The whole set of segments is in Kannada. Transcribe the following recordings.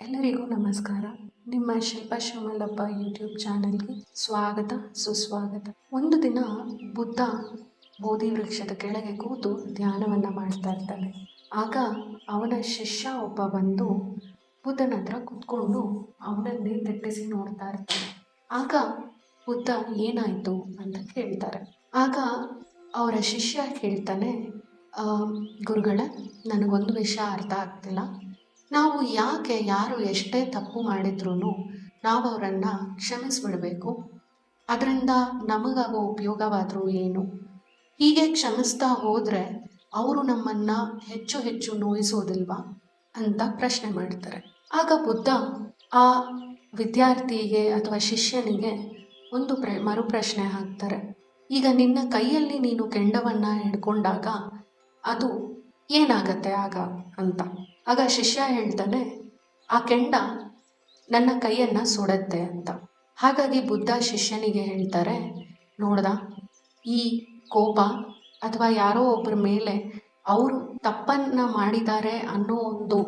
ಎಲ್ಲರಿಗೂ ನಮಸ್ಕಾರ. ನಿಮ್ಮ ಶಿಲ್ಪ ಶಿವಮಲ್ಲಪ್ಪ ಯೂಟ್ಯೂಬ್ ಚಾನಲ್ಗೆ ಸ್ವಾಗತ, ಸುಸ್ವಾಗತ. ಒಂದು ದಿನ ಬುದ್ಧ ಬೋಧಿ ವೃಕ್ಷದ ಕೆಳಗೆ ಕೂತು ಧ್ಯಾನವನ್ನು ಮಾಡ್ತಾ ಇರ್ತಾನೆ. ಆಗ ಅವನ ಶಿಷ್ಯ ಒಬ್ಬ ಬಂದು ಬುದ್ಧನ ಹತ್ರ ಕೂತ್ಕೊಂಡು ಅವನನ್ನೇ ತಟ್ಟಿಸಿ ನೋಡ್ತಾ ಇರ್ತಾನೆ. ಆಗ ಬುದ್ಧ ಏನಾಯಿತು ಅಂತ ಕೇಳ್ತಾರೆ. ಆಗ ಅವರ ಶಿಷ್ಯ ಕೇಳ್ತಾನೆ ಗುರುಗಳ, ನನಗೊಂದು ವಿಷಯ ಅರ್ಥ ಆಗ್ತಿಲ್ಲ. ನಾವು ಯಾಕೆ ಯಾರು ಎಷ್ಟೇ ತಪ್ಪು ಮಾಡಿದ್ರೂ ನಾವು ಅವರನ್ನು ಕ್ಷಮಿಸಿಬಿಡಬೇಕು. ಅದರಿಂದ ನಮಗಾಗೋ ಉಪಯೋಗವಾದರೂ ಏನು? ಹೀಗೆ ಕ್ಷಮಿಸ್ತಾ ಹೋದರೆ ಅವರು ನಮ್ಮನ್ನು ಹೆಚ್ಚು ಹೆಚ್ಚು ನೋಯಿಸೋದಿಲ್ವಾ ಅಂತ ಪ್ರಶ್ನೆ ಮಾಡ್ತಾರೆ. ಆಗ ಬುದ್ಧ ಆ ವಿದ್ಯಾರ್ಥಿಗೆ ಅಥವಾ ಶಿಷ್ಯನಿಗೆ ಒಂದು ಪ್ರ, ಮರುಪ್ರಶ್ನೆ ಹಾಕ್ತಾರೆ. ಈಗ ನಿನ್ನ ಕೈಯಲ್ಲಿ ನೀನು ಕೆಂಡವನ್ನು ಹಿಡ್ಕೊಂಡಾಗ ಅದು ಏನಾಗತ್ತೆ ಆಗ ಅಂತ. ಆಗ ಶಿಷ್ಯ ಹೇಳ್ತಾನೆ, ಆ ಕೆಂಡ ನನ್ನ ಕೈಯನ್ನು ಸುಡತ್ತೆ ಅಂತ. ಹಾಗಾಗಿ ಬುದ್ಧ ಶಿಷ್ಯನಿಗೆ ಹೇಳ್ತಾರೆ, ನೋಡ್ದ, ಈ ಕೋಪ ಅಥವಾ ಯಾರೋ ಒಬ್ಬರ ಮೇಲೆ ಅವರು ತಪ್ಪನ್ನು ಮಾಡಿದ್ದಾರೆ ಅನ್ನೋ ಒಂದು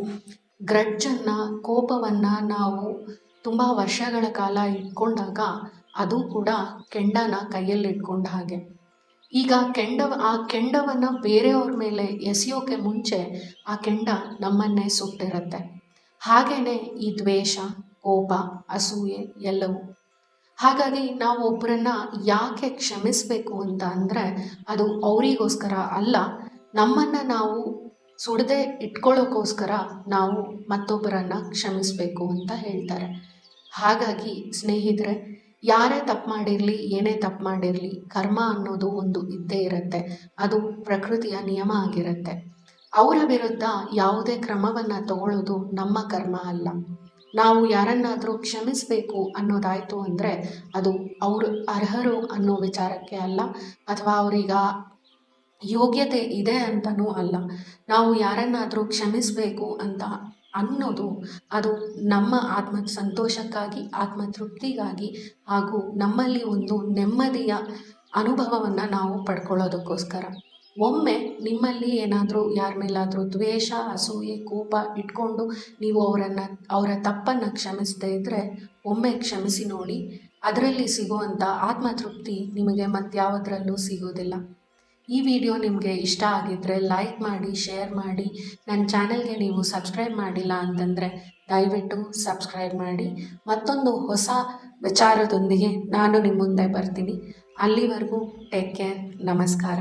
ಗ್ರಡ್ಜನ್ನು ಕೋಪವನ್ನು ನಾವು ತುಂಬ ವರ್ಷಗಳ ಕಾಲ ಇಟ್ಕೊಂಡಾಗ ಅದು ಕೂಡ ಕೆಂಡನ ಕೈಯಲ್ಲಿ ಇಟ್ಕೊಂಡ ಹಾಗೆ. ಈಗ ಕೆಂಡ ಆ ಕೆಂಡವನ್ನು ಬೇರೆಯವ್ರ ಮೇಲೆ ಎಸೆಯೋಕೆ ಮುಂಚೆ ಆ ಕೆಂಡ ನಮ್ಮನ್ನೇ ಸುಟ್ಟಿರುತ್ತೆ. ಹಾಗೆಯೇ ಈ ದ್ವೇಷ, ಕೋಪ, ಅಸೂಯೆ ಎಲ್ಲವೂ. ಹಾಗಾಗಿ ನಾವು ಒಬ್ಬರನ್ನ ಯಾಕೆ ಕ್ಷಮಿಸಬೇಕು ಅಂತ ಅಂದರೆ ಅದು ಅವರಿಗೋಸ್ಕರ ಅಲ್ಲ, ನಮ್ಮನ್ನು ನಾವು ಸುಡದೆ ಇಟ್ಕೊಳ್ಳೋಕ್ಕೋಸ್ಕರ ನಾವು ಮತ್ತೊಬ್ಬರನ್ನು ಕ್ಷಮಿಸಬೇಕು ಅಂತ ಹೇಳ್ತಾರೆ. ಹಾಗಾಗಿ ಸ್ನೇಹಿತರೆ ಯಾರೇ ತಪ್ಪು ಮಾಡಿರಲಿ, ಏನೇ ತಪ್ಪು ಮಾಡಿರಲಿ, ಕರ್ಮ ಅನ್ನೋದು ಒಂದು ಇದ್ದೇ ಇರುತ್ತೆ. ಅದು ಪ್ರಕೃತಿಯ ನಿಯಮ ಆಗಿರುತ್ತೆ. ಅವರ ವಿರುದ್ಧ ಯಾವುದೇ ಕ್ರಮವನ್ನು ತಗೊಳ್ಳೋದು ನಮ್ಮ ಕರ್ಮ ಅಲ್ಲ. ನಾವು ಯಾರನ್ನಾದರೂ ಕ್ಷಮಿಸಬೇಕು ಅನ್ನೋದಾಯಿತು ಅಂದರೆ ಅದು ಅವರು ಅರ್ಹರು ಅನ್ನೋ ವಿಚಾರಕ್ಕೆ ಅಲ್ಲ, ಅಥವಾ ಅವರೀಗ ಯೋಗ್ಯತೆ ಇದೆ ಅಂತಲೂ ಅಲ್ಲ. ನಾವು ಯಾರನ್ನಾದರೂ ಕ್ಷಮಿಸಬೇಕು ಅಂತ ಅನ್ನೋದು ಅದು ನಮ್ಮ ಆತ್ಮ ಸಂತೋಷಕ್ಕಾಗಿ, ಆತ್ಮತೃಪ್ತಿಗಾಗಿ ಹಾಗೂ ನಮ್ಮಲ್ಲಿ ಒಂದು ನೆಮ್ಮದಿಯ ಅನುಭವವನ್ನು ನಾವು ಪಡ್ಕೊಳ್ಳೋದಕ್ಕೋಸ್ಕರ. ಒಮ್ಮೆ ನಿಮ್ಮಲ್ಲಿ ಏನಾದರೂ ಯಾರ ಮೇಲಾದರೂ ದ್ವೇಷ, ಅಸೂಯೆ, ಕೋಪ ಇಟ್ಕೊಂಡು ನೀವು ಅವರನ್ನು, ಅವರ ತಪ್ಪನ್ನು ಕ್ಷಮಿಸದೇ ಇದ್ದರೆ ಒಮ್ಮೆ ಕ್ಷಮಿಸಿ ನೋಡಿ, ಅದರಲ್ಲಿ ಸಿಗುವಂಥ ಆತ್ಮತೃಪ್ತಿ ನಿಮಗೆ ಮತ್ತಾವುದರಲ್ಲೂ ಸಿಗೋದಿಲ್ಲ. ಈ ವಿಡಿಯೋ ನಿಮಗೆ ಇಷ್ಟ ಆಗಿದ್ದರೆ ಲೈಕ್ ಮಾಡಿ ಶೇರ್ ಮಾಡಿ ನನ್ನ ಚಾನಲ್ಗೆ ನೀವು ಸಬ್ಸ್ಕ್ರೈಬ್ ಮಾಡಿಲ್ಲ ಅಂತಂದರೆ ದಯವಿಟ್ಟು ಸಬ್ಸ್ಕ್ರೈಬ್ ಮಾಡಿ. ಮತ್ತೊಂದು ಹೊಸ ವಿಚಾರದೊಂದಿಗೆ ನಾನು ನಿಮ್ಮ ಮುಂದೆ ಬರ್ತೀನಿ. ಅಲ್ಲಿವರೆಗೂ ಟೇಕ್ ಕೇರ್ ನಮಸ್ಕಾರ.